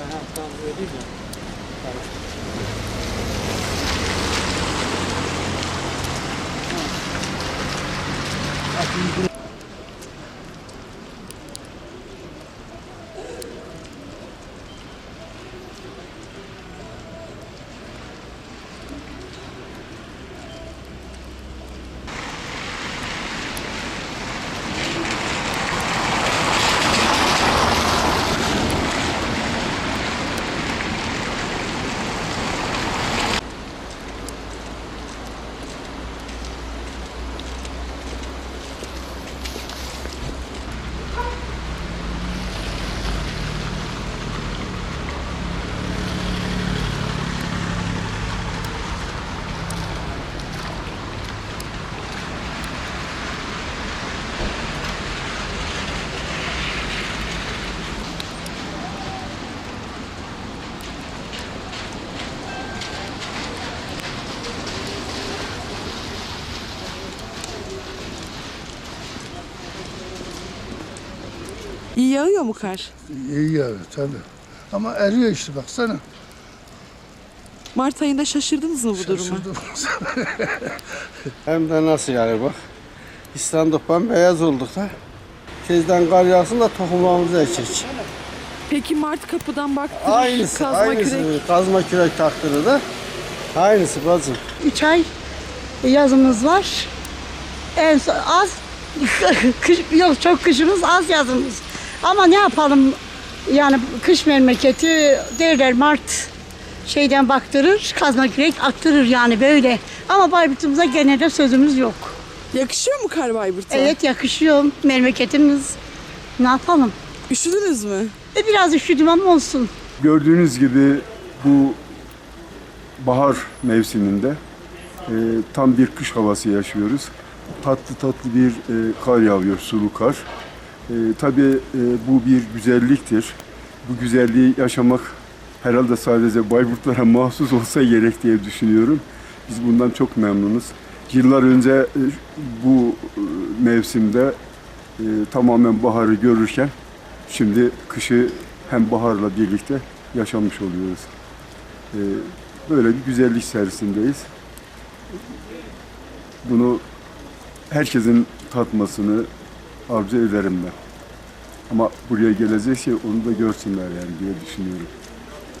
Aha, tam vereyim İyi yağıyor mu kar? İyi yani tabii. Ama eriyor işte baksana. Mart ayında şaşırdınız mı bu duruma? Şaşırdım. Hem de nasıl yani bak. İstanbul'dan beyaz olduk da. Tezden kar yağsın da tohumlarımızı ekecek. Peki Mart kapıdan baktırır, Aynısı, kazma aynısı. kürek. Kazma kürek taktırı da. Aynısı bacım. 3 ay yazımız var. En son az kış, yok çok kışımız az yazımız. Ama ne yapalım yani kış memleketi derler Mart şeyden baktırır, kazma kürek attırır yani böyle. Ama Bayburt'umuza gene de sözümüz yok. Yakışıyor mu kar Bayburt'a? Evet yakışıyor memleketimiz. Ne yapalım? Üşüdünüz mü? E biraz üşüdüm ama olsun. Gördüğünüz gibi bu bahar mevsiminde e, tam bir kış havası yaşıyoruz. Tatlı tatlı bir e, kar yağıyor, sulu kar. E, tabii e, bu bir güzelliktir. Bu güzelliği yaşamak herhalde sadece Bayburtlara mahsus olsa gerek diye düşünüyorum. Biz bundan çok memnunuz. Yıllar önce e, bu e, mevsimde e, tamamen baharı görürken Şimdi kışı hem baharla birlikte yaşamış oluyoruz. Ee, böyle bir güzellik içerisindeyiz. Bunu herkesin tatmasını arzu ederim ben. Ama buraya gelecek şey onu da görsünler yani diye düşünüyorum.